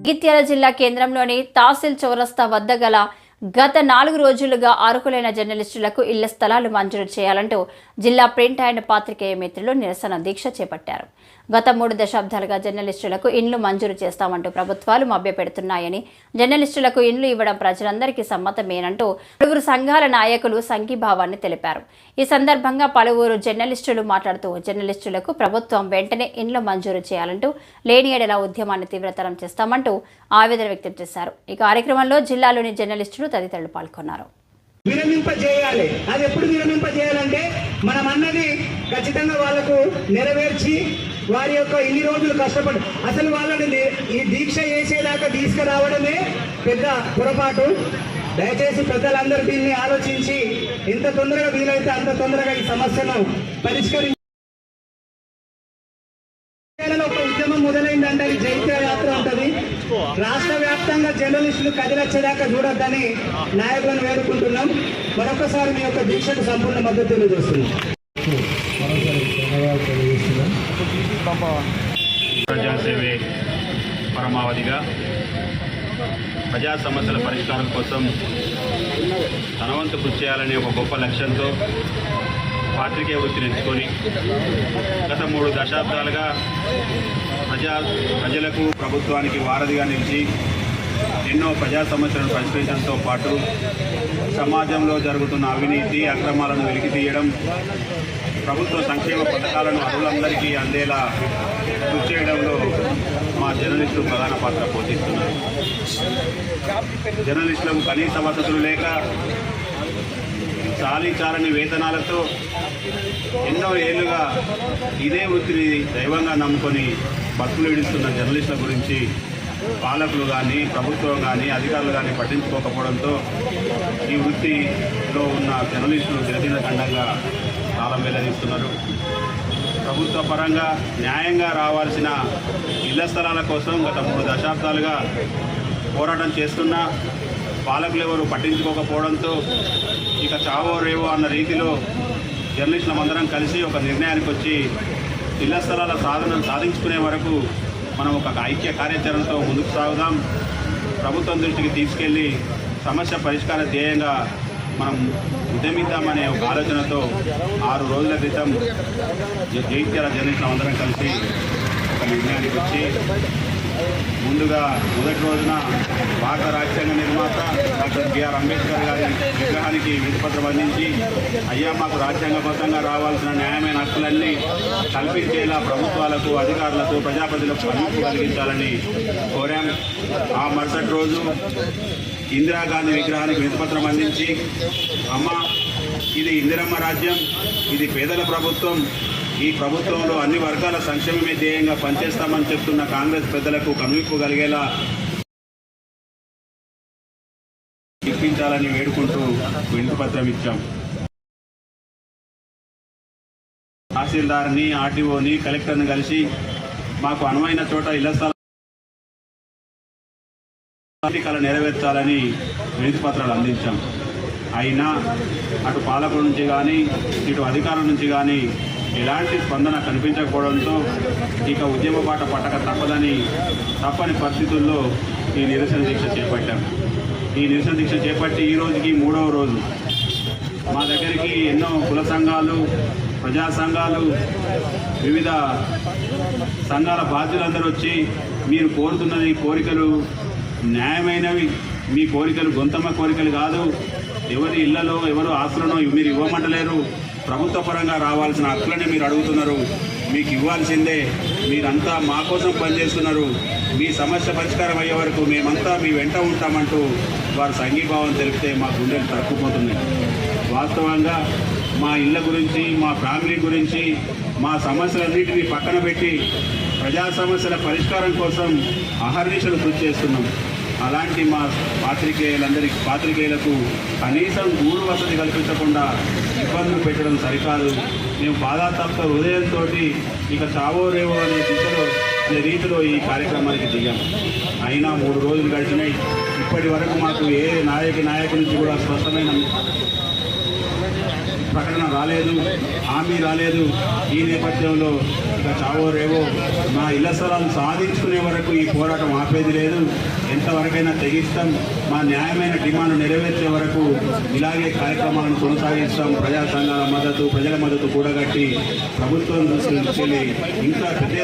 జగిత్యాల జిల్లా కేంద్రంలోని తహసీల్ చౌరస్తా వద్ద గల గత నాలుగు రోజులుగా అర్హులైన జర్నలిస్టులకు ఇళ్ళ స్థలాలు మంజూరు చేయాలంటూ జిల్లా ప్రింట్ అండ్ పాత్రికేయ మిత్రులు నిరసన దీక్ష చేపట్టారు. గత మూడు దశాబ్దాలుగా జర్నలిస్టులకు ఇండ్లు మంజూరు చేస్తామంటూ ప్రభుత్వాలు మభ్యపెడుతున్నాయని జర్నలిస్టులకు ఇండ్లు ఇవ్వడం ప్రజలందరికీ సమ్మతమేనంటూ పలువురు సంఘాల నాయకులు సంఘీభావాన్ని తెలిపారు. ఈ సందర్భంగా పలువురు జర్నలిస్టులు మాట్లాడుతూ జర్నలిస్టులకు ప్రభుత్వం వెంటనే ఇండ్లు మంజూరు చేయాలంటూ లేని ఉద్యమాన్ని తీవ్రతరం చేస్తామంటూ ఆవేదన వ్యక్తం చేశారు. ఈ కార్యక్రమంలో జిల్లాలోని జర్నలిస్టులు తదితరులు పాల్గొన్నారు. విరమింపజేయాలి. అది ఎప్పుడు విరమింపజేయాలంటే మనం అన్నది ఖచ్చితంగా వాళ్ళకు నెరవేర్చి వారి యొక్క ఇన్ని రోజులు కష్టపడి అసలు వాళ్ళని ఈ దీక్ష చేసేదాకా తీసుకురావడమే పెద్ద పొరపాటు. దయచేసి పెద్దలందరూ దీన్ని ఆలోచించి ఎంత తొందరగా వీలైతే అంత తొందరగా ఈ సమస్యను పరిష్కరించి ఒక ఉద్యమం మొదలైందంటే అది జైత్య యాత్ర ఉంటది. రాష్ట్ర వ్యాప్తంగా జర్నలిస్టులు కదిలొచ్చేదాకా చూడొద్దని నాయకులను వేడుకుంటున్నాం. మరొకసారి మీ యొక్క దీక్షకు సంపూర్ణ మద్దతు తెలియజేస్తున్నాం. ప్రజాసేవే పరమావధిగా ప్రజా సమస్యల పరిష్కారం కోసం తనవంతు కృషి చేయాలనే ఒక గొప్ప లక్ష్యంతో పాత్రికేయ వృత్తిని ఎంచుకొని గత మూడు దశాబ్దాలుగా ప్రజా ప్రజలకు ప్రభుత్వానికి వారధిగా నిలిచి ఎన్నో ప్రజా సమస్యలను పరిష్కరించడంతో పాటు సమాజంలో జరుగుతున్న అవినీతి అక్రమాలను వెలికి తీయడం ప్రభుత్వ సంక్షేమ పథకాలను అర్హులందరికీ అందేలా కృషి చేయడంలో మా జర్నలిస్టులు ప్రధాన పాత్ర పోషిస్తున్నారు. జర్నలిస్టులకు కనీస వసతులు లేక చాలీ చాలని వేతనాలతో ఎన్నో ఏళ్ళుగా ఇదే వృత్తిని దైవంగా నమ్ముకొని బతుకులు ఇడుస్తున్న జర్నలిస్టుల గురించి పాలకులు కానీ ప్రభుత్వం కానీ అధికారులు కానీ పట్టించుకోకపోవడంతో ఈ వృత్తిలో ఉన్న జర్నలిస్టులు దినదిన ఖండంగా కాలం వెల్లడిస్తున్నారు ప్రభుత్వ పరంగా న్యాయంగా రావాల్సిన ఇళ్ళ స్థలాల కోసం గత మూడు దశాబ్దాలుగా పోరాటం చేస్తున్నా పాలకులు ఎవరు పట్టించుకోకపోవడంతో ఇక చావో రేవో అన్న రీతిలో జర్నలిస్టులం అందరం కలిసి ఒక నిర్ణయానికి వచ్చి ఇళ్ళ స్థలాల సాధన సాధించుకునే వరకు మనం ఒక ఐక్య కార్యాచరణతో ముందుకు సాగుదాం. ప్రభుత్వం దృష్టికి తీసుకెళ్ళి సమస్య పరిష్కార ధ్యేయంగా మనం ఉద్యమిద్దామనే ఒక ఆలోచనతో ఆరు రోజుల క్రితం జైత్యాల జర్నలిస్టులం అందరం కలిసి ఒక నిర్ణయానికి వచ్చి ముందుగా మొదటి రోజున భారత రాజ్యాంగ నిర్మాత డాక్టర్ బిఆర్ అంబేద్కర్ గారి విగ్రహానికి విధిపత్రం అందించి అయ్యా మాకు రాజ్యాంగబద్ధంగా రావాల్సిన న్యాయమైన హక్కులన్నీ కల్పించేలా ప్రభుత్వాలకు అధికారులకు ప్రజాప్రతిలకు అందింపు కలిగించాలని కోరాం. ఆ మరుసటి రోజు ఇందిరాగాంధీ విగ్రహానికి విధిపత్రం అందించి అమ్మ ఇది ఇందిరమ్మ రాజ్యం ఇది పేదల ప్రభుత్వం ఈ ప్రభుత్వంలో అన్ని వర్గాల సంక్షేమమే ధ్యేయంగా పనిచేస్తామని చెప్తున్న కాంగ్రెస్ పెద్దలకు కనువిప్పు కలిగేలా ఇప్పించాలని వేడుకుంటూ వినతిపత్రం ఇచ్చాం. తహసీల్దార్ని ఆర్టీఓని కలెక్టర్ని కలిసి మాకు అనువైన చోట ఇళ్ళ స్థలం నెరవేర్చాలని వినతిపత్రాలు అందించాం. అయినా అటు పాలకుల నుంచి కానీ ఇటు అధికారుల నుంచి కానీ ఎలాంటి స్పందన కనిపించకపోవడంతో ఇక ఉద్యమ బాట పట్టక తప్పదని తప్పని పరిస్థితుల్లో ఈ నిరసన దీక్ష చేపట్టాం. ఈ నిరసన దీక్ష చేపట్టి ఈ రోజుకి మూడవ రోజు. మా దగ్గరికి ఎన్నో కుల సంఘాలు ప్రజా సంఘాలు వివిధ సంఘాల బాధ్యులందరూ వచ్చి మీరు కోరుతున్నది కోరికలు న్యాయమైనవి. మీ కోరికలు గొంతమ్మ కోరికలు కాదు. ఎవరి ఇళ్ళలో ఎవరు ఆస్తులను మీరు ఇవ్వమంటలేరు. ప్రభుత్వ పరంగా రావాల్సిన హక్కులని మీరు అడుగుతున్నారు. మీకు ఇవ్వాల్సిందే. మీరంతా మా కోసం పనిచేస్తున్నారు. మీ సమస్య పరిష్కారం అయ్యే వరకు మేమంతా మీ వెంట ఉంటామంటూ వారు సంఘీభావం తెలిపితే మా గుండెలు తరుక్కుపోతున్నాయి. వాస్తవంగా మా ఇళ్ళ గురించి మా ఫ్యామిలీ గురించి మా సమస్యలన్నింటినీ పక్కన పెట్టి ప్రజా సమస్యల పరిష్కారం కోసం అహర్నిశలు కృషి చేస్తున్నాం. అలాంటి మా పాత్రికేయులందరికీ పాత్రికేయులకు కనీసం ఊరు వసతి కల్పించకుండా ఇబ్బందులు పెట్టడం సరికాదు. మేము బాధాతప్త హృదయంతో ఇక చావో రేవో అనే దిశలో అనే రీతిలో ఈ కార్యక్రమానికి దిగాం. అయినా మూడు రోజులు గడిచినాయి. ఇప్పటి వరకు మాకు ఏ నాయక నాయకు నుంచి కూడా స్పష్టమైన ప్రకటన రాలేదు హామీ రాలేదు. ఈ నేపథ్యంలో ఇంకా చావో రేవో మా ఇళ్ళ స్థలాలు సాధించుకునే వరకు ఈ పోరాటం ఆపేది లేదు. ఎంతవరకైనా తెగిస్తాం. మా న్యాయమైన డిమాండ్ నెరవేర్చే వరకు ఇలాగే కార్యక్రమాలను కొనసాగిస్తాం. ప్రజా సంఘాల మద్దతు ప్రజల మద్దతు కూడగట్టి ప్రభుత్వం దృష్టి ఇంకా పెద్ద